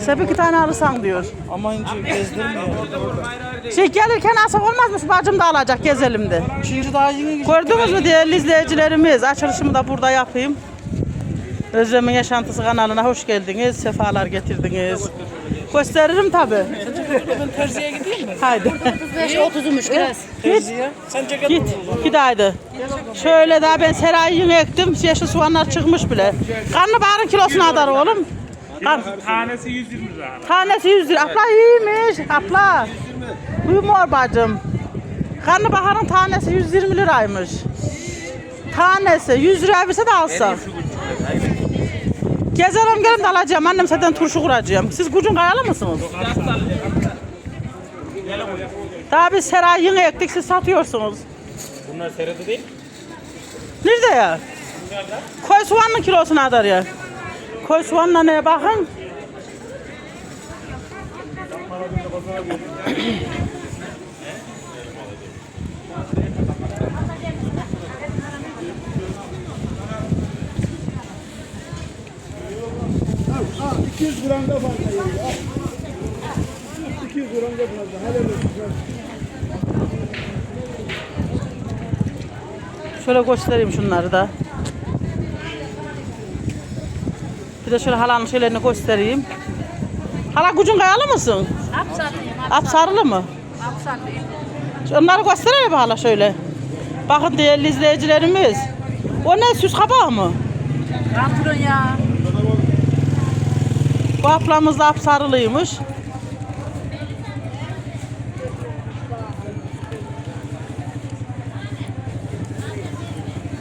Sen iki tane alırsan diyor. Ama ince gezdirmiyor. Şey gelirken asık olmazmış bacım da alacak gezelim de. Üçüncü daha yeni. Gördünüz mü değerli izleyicilerimiz? Açılışımı da burada yapayım. Özlem'in Yaşantısı kanalına hoş geldiniz. Sefalar getirdiniz. Gösteririm tabi. Ben terziye gideyim mi? Haydi. 30'umuş biraz. Terziye. Sen ceket Git. Git haydi. Şöyle daha ben serayı yine ektim. Yeşil soğanlar çıkmış bile. Karnabaharın kilosunu adar oğlum. Kar Tanesi 120 lira. tanesi 100 lira. Abla iyiymiş. Abla. Uyumur bacım. Karnabaharın tanesi 120 liraymış. Tanesi 100 liraya verse de alsam. Gezerim gelin de alacağım. Annem zaten turşu kuracağım. Siz gücün kayalı mısınız? Daha biz serayı yine ektik siz satıyorsunuz. Bunlar serede değil. Nerede ya? Koy soğanın kilosunu adar ya. Koy soğanla neye bakın? Ha, 200 gram da fazla yiyor. al. 200 gram da fazla. Helal olsun. Şöyle göstereyim şunları da. Bir de şöyle halanın şeylerini göstereyim. Hala gücün kayalı mısın? Ap sarılı mı? Onları gösterelim hala şöyle. Bakın değerli izleyicilerimiz. O ne süs kabağı mı? Pantolon ya. Bu ablamız da ap sarılıymış.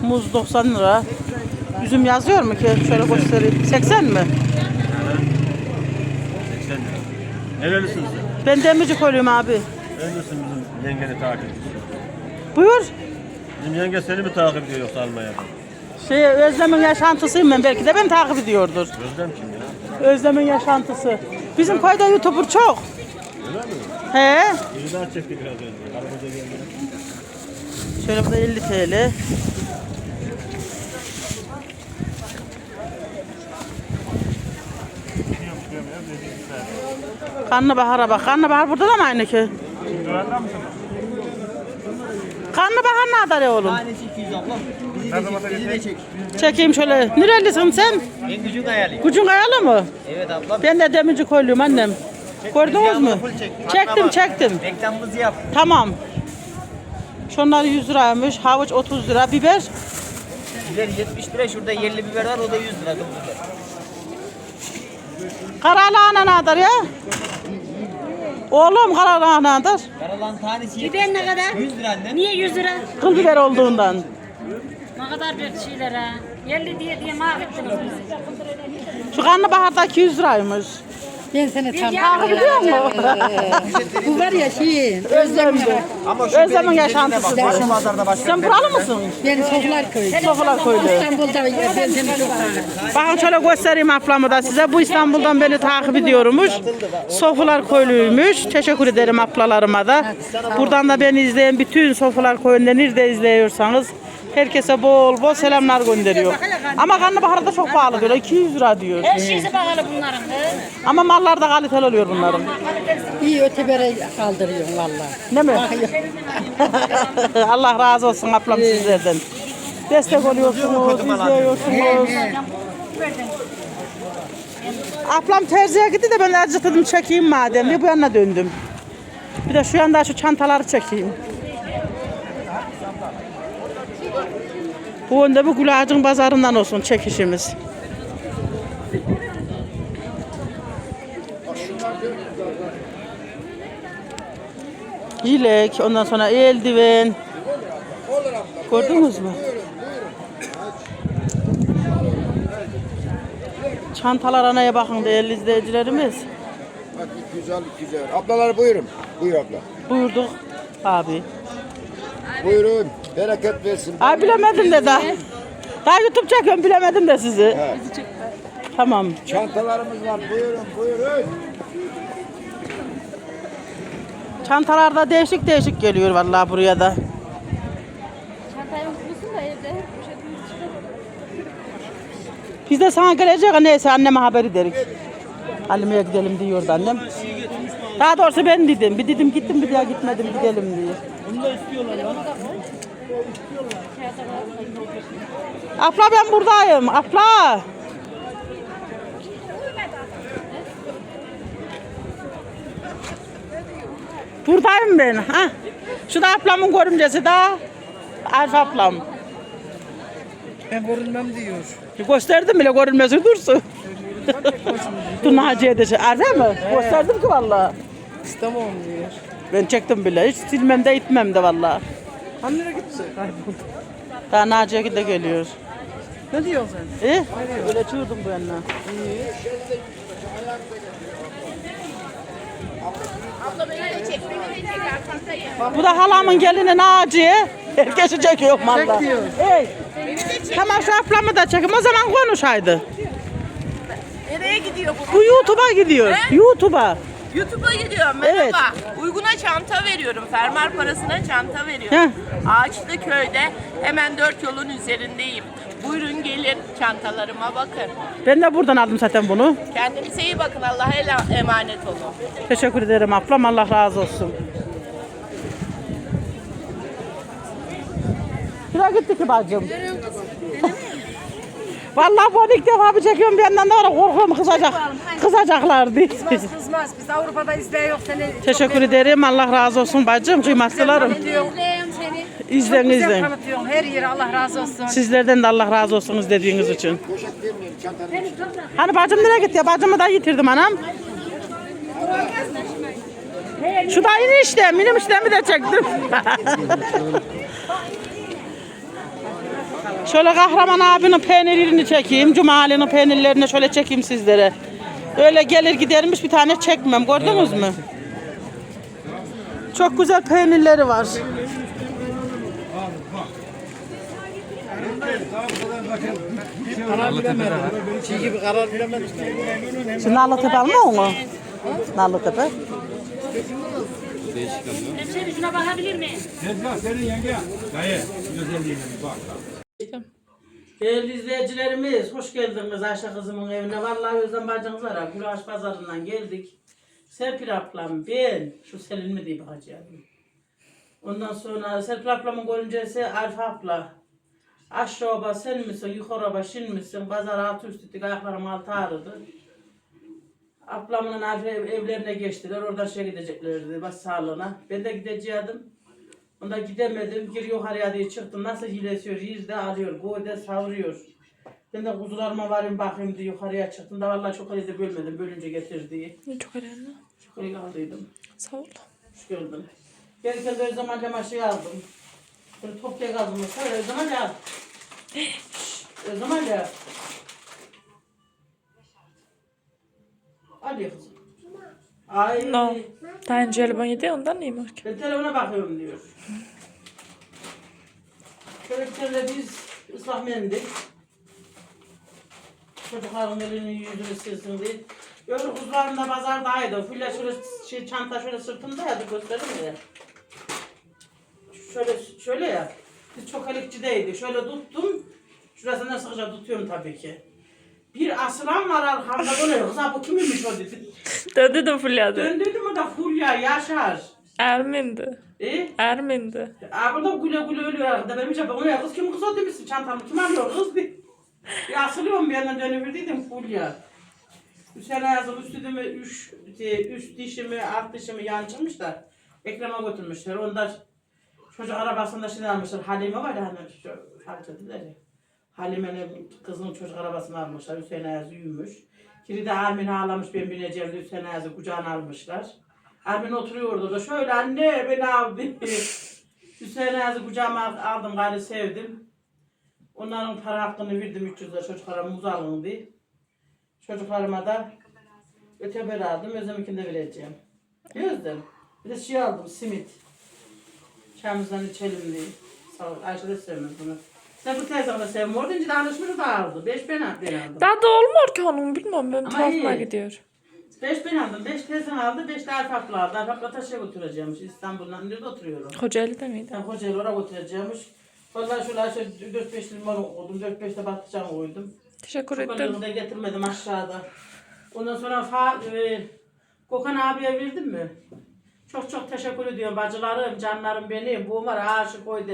Muz 90 lira. Üzüm yazıyor mu ki? Şöyle göstereyim. 80 mi? Nerelisin sen? Ben demirci koyuyum abi. Neredesin bizim yengeni takip Buyur. Bizim yenge seni mi takip ediyor yoksa Almanya'da? Şey Özlem'in yaşantısıyım ben. Belki de beni takip ediyordur. Özlem kim ya? Özlem'in yaşantısı. Bizim köyde YouTuber çok. He. Biri daha çekti biraz önce. Arabada geldi. Şöyle bu da 50 TL. Karnabahara bak. Karnabahar burada da mı aynı ki? Karnabahar ne kadar ya oğlum? Tanesi 200 ablam. Bizi de çek, bizi de çek. Çekeyim şöyle. Nerelisin sen? Ben gücün hayaliyim. Gücün kayalı mı? Evet ablam. Ben de demirci koyuluyum annem. Gördünüz mü? Çektim çektim. Reklamımızı yap. Tamam. Şunlar 100 liraymış. Havuç 30 lira. Biber Biber 70 lira. Şurada yerli biber var. O da 100 lira. Karalahana ne kadar ya? Oğlum karalahana ne kadar? Karalan tanesi 70 Biber ne kadar? 100 lira annem. Niye 100 lira? Kıl biber olduğundan. Ne kadar bir şeyler ha. 50 diye diye mahvettiniz bizi. Şu karnabahardaki 100 liraymış. Ben seni Bir tanıyorum. Biliyor musun? Bu var ya şey, Özlem'de. Ama şu Özlem'in benim yaşantısı. güzelliğine bak. Başka pazarda başka. Sen buralı mısın? ben Sofular Köyü. Sofular koydu. İstanbul'da ben seni çok tanıyorum. Bakın şöyle göstereyim ablamı da size. Bu İstanbul'dan beni takip ediyormuş. Sofular Koylu'ymuş. Teşekkür ederim ablalarıma da. Buradan da beni izleyen bütün Sofular Koyu'nda nerede izliyorsanız herkese bol bol selamlar gönderiyor. Ama karnabahar da çok pahalı diyor. 200 lira diyor. Her şeysi pahalı bunların. he. Ama mallar da kaliteli oluyor bunların. İyi ötebere kaldırıyorsun valla. Değil mi? Allah razı olsun ablam sizlerden. Destek oluyorsunuz, izliyorsunuz. Ablam terziye gitti de ben azıcık dedim çekeyim madem diye bu yana döndüm. Bir de şu yanda şu çantaları çekeyim. Bu önde bu Gülağacın pazarından olsun çekişimiz. Yilek, ondan sonra eldiven. Gördünüz mü? Çantalar anaya bakın değerli izleyicilerimiz. Bak güzel güzel. Ablalar buyurun. Buyur abla. Buyurduk abi. Buyurun. Bereket versin. Ay bilemedim de daha. Daha YouTube çekiyorum bilemedim de sizi. Tamam. Çantalarımız var. Buyurun buyurun. Çantalarda değişik değişik geliyor vallahi buraya da. Biz de sana gelecek neyse anneme haber ederiz. Halime'ye gidelim diyordu annem. Daha doğrusu ben dedim. Bir dedim gittim bir daha gitmedim gidelim diye. Abla ben buradayım. Abla. Buradayım ben. Ha. Şu da ablamın görümcesi da. Arif ablam. Ben görünmem diyor. Gösterdim bile görünmesi dursun. Dur Naciye de şey. Arif mi? Gösterdim ki valla. İstemem diyor. Ben çektim bile. Hiç silmem de itmem de valla. Hani nereye gitti? Kayboldu. Daha Naciye de geliyor. Ne diyorsun sen? İyi. Öyle çığırdım bu yanına. Bu da halamın gelini Naciye. Herkesi çekiyor valla. Çek diyor. Hey. Tamam şu ablamı da çekim. O zaman konuş haydi. Nereye gidiyor bu? Bu YouTube'a gidiyor. YouTube'a. YouTube'a gidiyor. Merhaba. Uyguna çanta veriyorum. Fermuar parasına çanta veriyorum. Heh. Ağaçlı köyde hemen dört yolun üzerindeyim. Buyurun gelin çantalarıma bakın. Ben de buradan aldım zaten bunu. Kendinize iyi bakın. Allah'a emanet olun. Teşekkür ederim ablam. Allah razı olsun. Şuraya gitti ki bacım. Vallahi bu ilk defa bir çekiyorum yandan da var ya, korkuyorum kızacak. Kızacaklar diye. Kızmaz. Biz Avrupa'da izleyen yok seni. Teşekkür ederim. Allah razı olsun bacım. Kıymetlilerim. İzliyorum seni. İzlen Güzel izlen. tanıtıyorum her yere. Allah razı olsun. Sizlerden de Allah razı olsun dediğiniz için. Hani bacım nereye gitti ya? Bacımı da yitirdim anam. Şu da yine işte. Benim işlemi de çektim. şöyle kahraman abinin peynirini çekeyim. Cumali'nin peynirlerini şöyle çekeyim sizlere. Öyle gelir gidermiş bir tane çekmem. Gördünüz mü? Çok güzel peynirleri var. Bilemedim. Şimdi Nalıtepe alma onu. Nalıtepe. Hemşehrim şuna bakabilir miyim? Değerli izleyicilerimiz, hoş geldiniz Ayşe kızımın evine. Vallahi Özlem bacınız var ha. Gülaş pazarından geldik. Serpil ablam, ben, şu Selin mi diye bakacağım. Ondan sonra Serpil ablamın görüncesi Arif abla. Aşağı oba sen misin, yukarı oba şin misin? Pazar altı üstü dik ayaklarım altı ağrıdı. Ablamın Arif ev- evlerine geçtiler. Oradan şey gideceklerdi, bas sağlığına. Ben de gideceğim. Onda gidemedim. Gir yukarıya diye çıktım. Nasıl hilesiyor? Yüzde alıyor. Boyda savuruyor. Ben de kuzularıma varayım bakayım diye yukarıya çıktım. Da vallahi çok öyle de bölmedim. Bölünce getir diye. Çok önemli. Çok öyle kaldıydım. Sağ ol. Gördüm. Gelirken de Özlem anneme şey aldım. Böyle topluya kaldım. Şöyle Özlem anne al. Özlem anne. Al ya kızım. Ay. No. Daha önce elbon yedi ondan neyim var ki? Ben telefona bakıyorum diyor. Çocuklarla biz ıslak mendil. Çocukların elini yüzünü silsin diye. Öbür kuzularım da pazardaydı. Fulla şöyle şey, çanta şöyle sırtımdaydı gösterdim ya. Şöyle şöyle ya. Biz çok elekçideydi. Şöyle tuttum. Şurasından sıkıca tutuyorum tabii ki. Bir asılan var arkamda böyle. Kız bu kiminmiş o dedi. Dedi de fulyadı. Ben dedim o da Fulya Yaşar. Ermindi. E? Ermindi. Aa burada güle güle ölüyor arkada. Benim için ya kız kim kız o demişsin çantamı kim alıyor kız diye. Ya asılıyorum bir yandan dönüverdiydim Fulya. Hüseyin Ayaz'ın üst dişimi, üç, üst dişimi, alt dişimi yancımış da ekrema götürmüşler. Onda çocuk arabasında şey almışlar. Halime var ya hani şu fark ettiler ya. Halime'nin kızının çocuk arabasını almışlar. Hüseyin Ayaz uyumuş. Kiri de Armin ağlamış ben bineceğim diye Hüseyin Ayaz'ı kucağına almışlar. Armin oturuyordu da şöyle anne beni al diye. Hüseyin Ayaz'ı kucağıma aldım gari sevdim. Onların para hakkını verdim 300 lira çocuklara muz alın diye. Çocuklarıma da öteber aldım. Özlem'inkini de vereceğim. Özlem. Bir de şey aldım simit. Çayımızdan içelim diye. Sağ ol. Ayşe de sevmez bunu. Sen bu teyze de sevmiyor. Önce danışmışı da aldı. Beş ben, ben aldım. Daha da olmuyor ki onun bilmem benim Ama tuhafıma iyi. gidiyor. Beş ben aldım. Beş teyze aldı. Beş de Arfaklı aldı. Arfaklı taşa götüreceğimmiş. İstanbul'dan. Nerede oturuyorum? Kocaeli'de miydi? Ben Kocaeli oraya götüreceğimmiş. Vallahi şöyle aşağı 4-5 limon koydum. 4-5 de patlıcan koydum. Teşekkür Çok ederim. da getirmedim aşağıda. Ondan sonra fa, e, Gökhan abiye verdim mi? Çok çok teşekkür ediyorum bacılarım, canlarım benim. Bu var aşık oydu.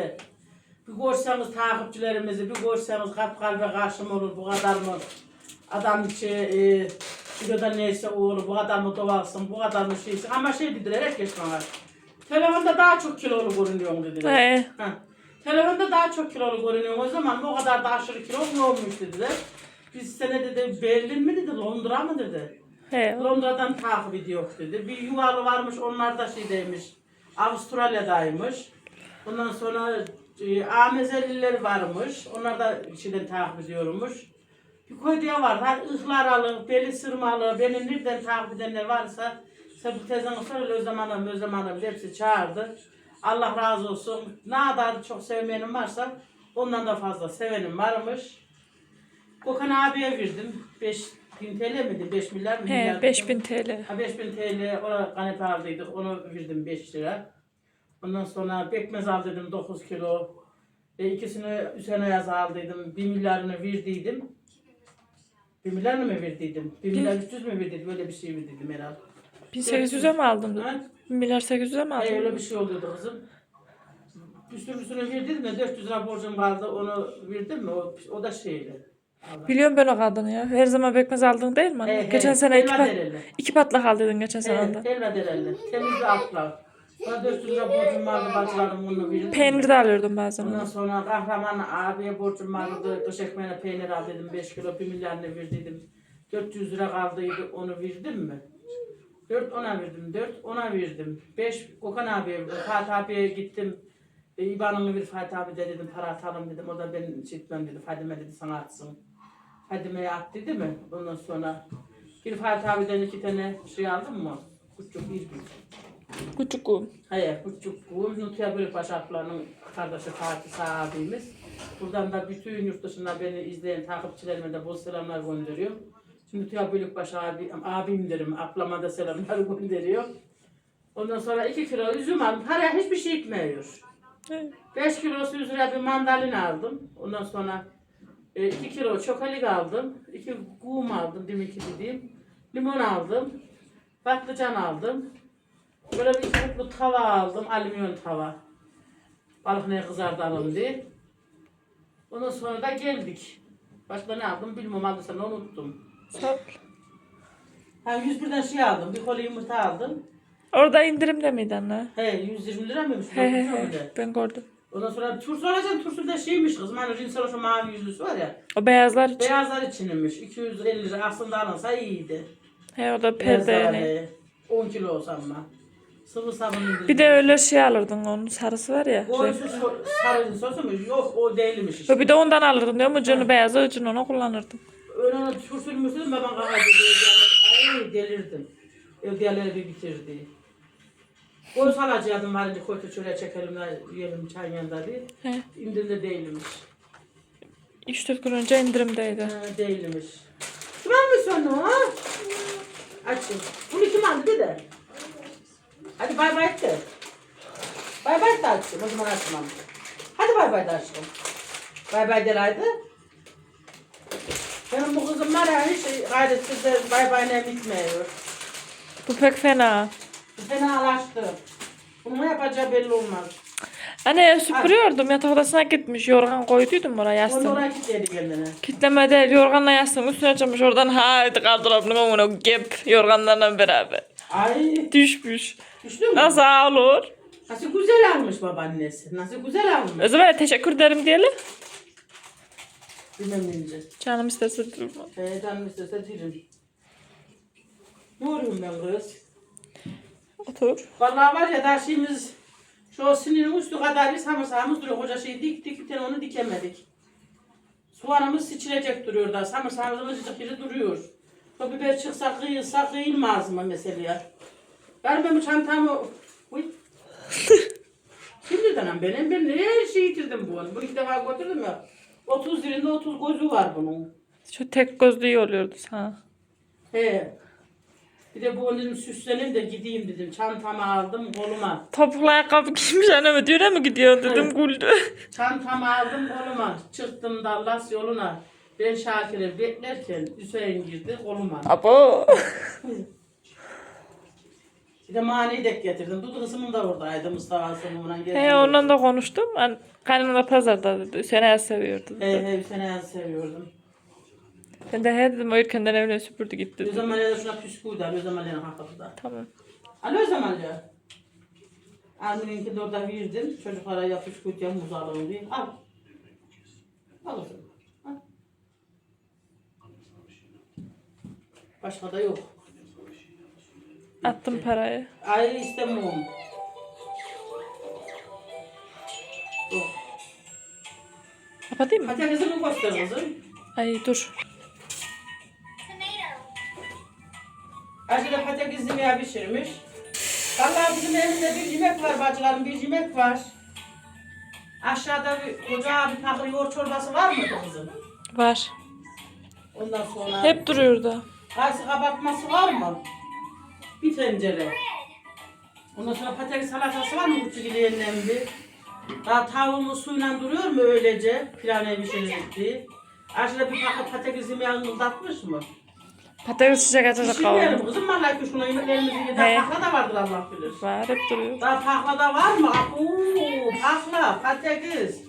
Bir görseniz takipçilerimizi, bir görseniz kalp kalbe karşı mı olur bu kadar mı? Adam içi, e, şurada neyse olur, bu kadar mı dovalsın, bu kadar mı şeysin. Ama şey dediler herkes bana. Telefonda daha çok kilolu görünüyorsun dediler. He. Ha. Telefonda daha çok kilolu görünüyor o zaman o kadar da aşırı kilo ne olmuş dediler. Biz sene dedi Berlin mi dedi Londra mı dedi. He. Londra'dan takip ediyor dedi. Bir yuvalı varmış onlar da şeydeymiş. Avustralya'daymış. Ondan sonra e, Amezeliler varmış. Onlar da şeyden takip ediyormuş. Bir koyduya var. Her ıhlaralı, beli sırmalı, beni nereden takip edenler varsa bu teyzen söyle Özlem Hanım, Özlem Hanım hepsi çağırdı. Allah razı olsun. Ne kadar çok sevmeyenim varsa ondan da fazla sevenim varmış. Gökhan abiye verdim. 5 bin TL miydi? 5 milyar mı? He Milyar- 5000 TL. Ha 5000 TL ona kanepe aldıydık. Onu verdim 5 lira. Ondan sonra pekmez aldıydım 9 kilo. E, ikisini Hüseyin Ayaz aldıydım. 1 milyarını verdiydim. 1 milyar mı verdiydim? 1 milyar 300 mü verdiydim? Böyle bir şey verdiydim herhalde. 1800'e mi aldın? Ha? 1 milyar 800'e mi E, öyle aldın? bir şey oluyordu kızım. Üstüne verdiydim de 400 lira borcum vardı onu verdim mi? O, o da şeydi. Biliyorum ben o kadını ya. Her zaman bekmez aldın değil mi? He, he. geçen sene iki, pat, iki patlak aldıydın geçen sene onda. elma dereli. Temiz bir atlar. Bana 400 lira borcum vardı bacılarım bunu verdim. Peynir de alıyordum bazen. Ondan sonra kahraman abiye borcum vardı. Kış ekmeğine peynir al dedim. 5 kilo 1 milyarını verdiydim. 400 lira kaldıydı onu verdim mi? 4 ona verdim. 4 ona verdim. 5 Okan abiye. Fatih abiye gittim. E, İban'ımı bir Fatih abi de dedim para atalım dedim. O da ben şey etmem dedi. Fadime dedi sana atsın. Fadime'ye at dedi mi? Ondan sonra bir Fatih abiden iki tane şey aldım mı? Küçük bir bir. Küçük kum. Hayır, buçuk kum. Bölükbaş ablanın kardeşi Fatih abimiz. Buradan da bütün yurt dışında beni izleyen takipçilerime de bol selamlar gönderiyorum. Nutya Bölükbaş abi, abim derim, ablama da selamlar gönderiyor. Ondan sonra iki kilo üzüm aldım. Paraya hiçbir şey gitmiyor. He. 5 kilosu 100 liraya bir mandalina aldım. Ondan sonra 2 kilo çokolik aldım. 2 kum aldım deminki dediğim. Limon aldım. Patlıcan aldım. Böyle bir iki kutlu tava aldım. Alüminyum tava. Balık ne kızartalım diye. Ondan sonra da geldik. Başka ne aldım bilmiyorum aldıysam da unuttum. Ha 101'den şey aldım. Bir koli yumurta aldım. Orada indirimde miydi anne? He 120 lira mıymış? He he he. Ben gördüm. Ondan sonra turşu alacağım. Turşu da şeymiş kızım. Hani cinsel şu mavi yüzlüsü var ya. O beyazlar için. Beyazlar içinmiş. 250 lira aslında alınsa iyiydi. He o da perde. hani 10 kilo olsa ama. Sıvı sabun indirim. Bir de öyle şey alırdın onun sarısı var ya. Bu renk. su sosu mu? Yok o değilmiş işte. Bir de ondan alırdın diyorum ucunu beyazı ucunu onu kullanırdın. Öyle turşulmuştum babam kafayı Ay delirdim. Ev diğerleri bir bitirdi. Koy salacaktım var önce koytu şöyle çekelim de yiyelim çayın yanında diye. He. İndirimde değilmiş. 3-4 gün önce indirimdeydi. Ha, değilmiş. Kim almış onu ha? Açın. Bunu kim aldı bir de? Hadi bay bay de. Bay bay da açtım. O zaman açmam. Hadi bay bay da açtım. Bay bay der haydi. Benim bu kızım var ya hiç gayretsiz de bay bay ne bitmiyor. Bu pek fena. Fenalaştı. Bunu yapacağı belli olmaz. Anne süpürüyordum yatak odasına gitmiş yorgan koyduydum oraya Onu yastığını. oraya kilitledi kendine. Kitleme değil yorganla yastığın üstüne çıkmış oradan haydi kaldırabilirim onu gep yorganlarla beraber. Ay Düşmüş. düştü mü? Nasıl olur? Nasıl güzel almış babaannesi. Nasıl güzel almış. O zaman teşekkür ederim diyelim. Bilmem neyince. Canım isterse durma. Ee, canım istese dirim. Ne oluyorum ben kız? Otur. Vallahi var ya daha şeyimiz şu sinirin üstü kadar bir samırsağımız duruyor. Koca şey bir tane onu dikemedik. Soğanımız sıçrayacak duruyor da samırsağımızın ıcıcık biri duruyor. O biber çıksa kıyılsa kıyılmaz mı mesela? Ver ben bu çantamı... Uy. Şimdiden am benim ben her şeyi yitirdim bu onu. Bu iki defa götürdüm ya. 30 lirinde 30 gözü var bunun. Şu tek gözlü iyi oluyordu sana. He. Bir de bu dedim süsleneyim de gideyim dedim. Çantamı aldım koluma. Topuklu ayakkabı giymiş anneme düğüne mi gidiyorsun dedim güldü. Çantamı aldım koluma. Çıktım Dallas yoluna. Ben Şakir'i beklerken Hüseyin girdi koluma. Abo. Bir de maniyi dek getirdim. Dudu kızımın da oradaydı Mustafa Sımım'la geldi. He onunla da konuştum. Ben kaynım da pazarda dedi. Seni seviyordu. He he bir sene yazı seviyordum. Ben de he dedim o erkenden evine süpürdü gitti. O zaman ya şuna püsküydü. O zaman ya hakikaten. Tamam. Alo o zaman ya. Anneminki de orada verdim. Çocuklara ya püskürt ya muz alın diye. Al. Al o zaman. Al. Başka da yok. Attım parayı. Ayrı istemiyorum. Yok. Kapatayım mı? Hadi kızımı göster kızım. Ay dur. Acele patates yemeği pişirmiş. Vallahi bizim evimizde bir yemek var bacılarım, bir yemek var. Aşağıda bir koca bir takır yoğurt çorbası var mı kızım? Var. Ondan sonra Hep duruyor da. Kayısı kabartması var mı? Bir tencere. Ondan sonra patates salatası var mı küçük ileğinden bir? Daha tavuğumuz suyla duruyor mu öylece? Pilavı pişirecek diye. Aşağıda bir paket patates yemeği ıldatmış mı? Patates sıcak Pişirmeyelim kaldı. kızım vallahi ki şuna yemeklerimizi He. yedek pakla da vardır Allah bilir. Var hep duruyor. Daha paklada var mı? Uuu pakla, patates.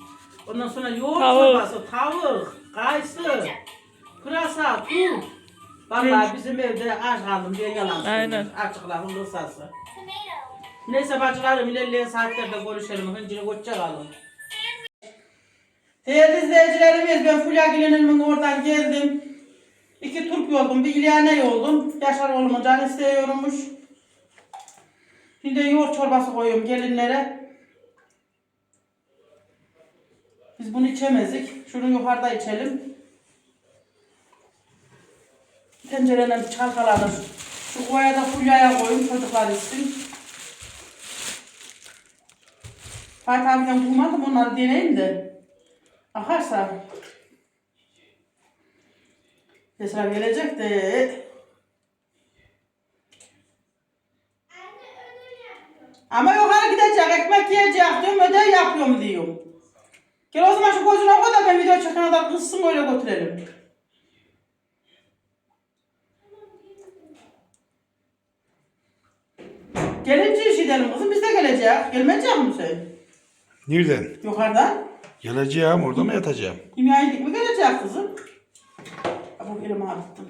Ondan sonra yoğurt Tavuk. çorbası, tavuk, kayısı, pırasa, tuz. Vallahi bizim evde aç kaldım diye yalan söylüyorum. Aynen. Açık lafın kısası. Neyse bacılarım ilerleyen saatlerde görüşelim. Hıncını koçça kalın. Değerli izleyicilerimiz ben Fulya Gelin'imin oradan geldim. İki turp yoldum, bir İlyane yoldum. Yaşar oğlumun canı istiyormuş. Bir de yoğurt çorbası koyuyorum gelinlere. Biz bunu içemezdik. Şunu yukarıda içelim. Tencereyle çalkalanır. Şu koya da fulyaya koyun çocuklar içsin. Fatih abiden bulmadım onları deneyim de. Akarsa. Esra gelecek de. Ama yukarı gidecek, ekmek yiyecek diyorum, ödev yapıyorum diyorum. Gel o zaman şu gözüne koy da ben video çekene kadar kızsın öyle götürelim. Gelince iş edelim kızım, biz de gelecek. Gelmeyecek misin sen? Nereden? Yukarıdan. Geleceğim orada mı yatacağım? Yemeğe yedik mi gelecek kızım? Bu elimi ağrıttım.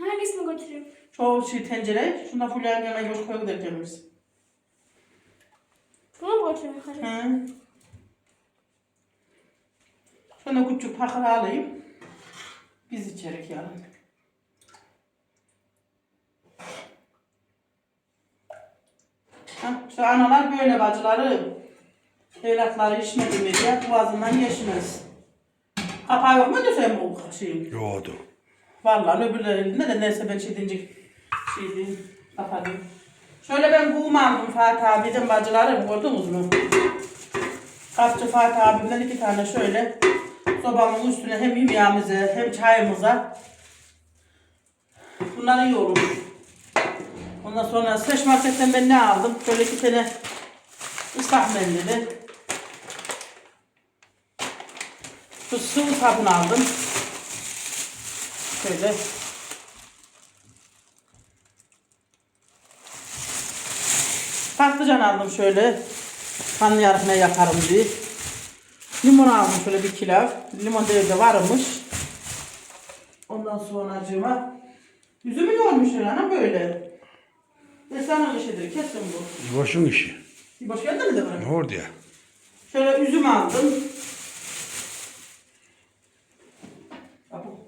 Hangisini götüreyim? Şu şey tencere, şunda fulya'nın yanına göz koy giderken biz. Bunu mu götüreyim yukarı? Hı. Şuna küçük pakır alayım. Biz içerik yarın. Ha, işte analar böyle bacıları. Evlatları içmedi mi diye boğazından geçmez. Kapağı yok muydu sen bu şeyin? Yoğdu. Vallahi öbürlerinde de neyse ben şey deyince şey diyeyim, kapadım. Şöyle ben buğum aldım Fatih abiden bacılarım gördünüz mü? Kapçı Fatih abimden iki tane şöyle sobamın üstüne hem yemeğimize hem çayımıza Bunlar iyi olur. Ondan sonra seç marketten ben ne aldım? Şöyle iki tane ıslak mendili. Şu sıvı sabun aldım. Şöyle. Patlıcan aldım şöyle. Kanlı ne yaparım diye. Limon aldım şöyle bir kilo. Limon da evde varmış. Ondan sonra acıma. Yüzümü yormuş ana böyle. Sana işidir kesin bu. Boşun işi. Boş geldi mi de bana? Ne oldu ya? Şöyle üzüm aldım. Abu.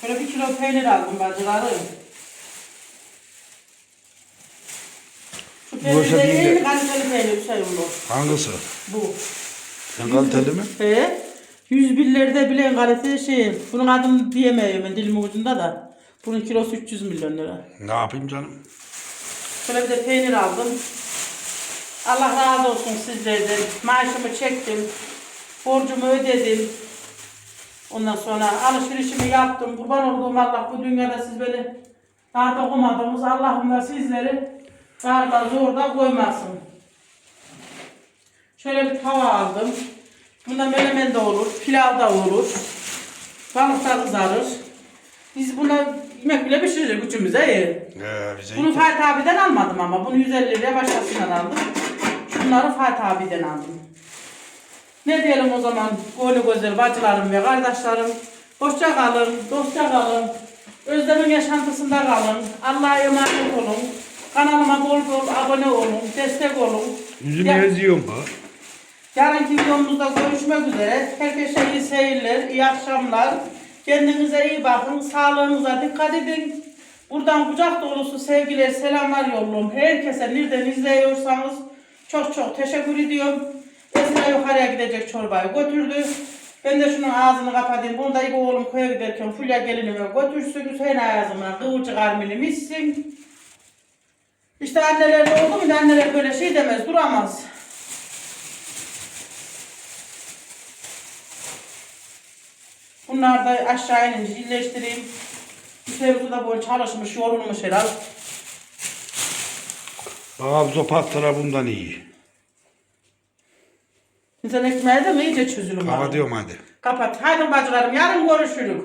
Şöyle bir kilo peynir aldım bacılarım. Boşa de değil de- en kaliteli peynir şey bu. Hangisi? Bu. Sen kaliteli mi? He. 101'lerde bile kaliteli şey. Bunun adını diyemiyorum ben dilimin ucunda da. Bunun kilosu 300 milyon lira. Ne yapayım canım? Şöyle bir de peynir aldım. Allah razı olsun sizlerden. Maaşımı çektim. Borcumu ödedim. Ondan sonra alışverişimi yaptım. Kurban olduğum Allah bu dünyada siz beni Daha da koymadığımız Allah'ım da sizleri darda zorda koymasın. Şöyle bir tava aldım. Bunda menemen de olur, pilav da olur. Balık da kızarır. Biz buna yemek bile pişiririz üçümüze yer. Bunu Fatih abiden almadım ama bunu 150 liraya başkasından aldım. Şunları Fatih abiden aldım. Ne diyelim o zaman golü güzel bacılarım ve kardeşlerim. Hoşça kalın, dostça kalın. Özlem'in yaşantısında kalın. Allah'a emanet olun. Kanalıma bol bol abone olun, destek olun. Yüzünü Ya- eziyorum ha. Yarınki videomuzda görüşmek üzere. Herkese iyi seyirler, iyi akşamlar. Kendinize iyi bakın, sağlığınıza dikkat edin. Buradan kucak dolusu sevgiler, selamlar yolluyorum. Herkese nereden izliyorsanız çok çok teşekkür ediyorum. Esra yukarıya gidecek çorbayı götürdü. Ben de şunun ağzını kapatayım. Bunu da İbo oğlum köye giderken Fulya gelinime götürsün. Hüseyin ağzımdan kıvırcık armilim içsin. İşte annelerle oldu mu anneler böyle şey demez, duramaz. Bunlar da aşağı inince iyileştireyim. Hüseyin da böyle çalışmış, yorulmuş herhal. Ağabey pastara bundan iyi. İnsan ekmeği de mi iyice çözülür. Kapatıyorum hadi. Kapat. Haydi bacılarım yarın görüşürüz.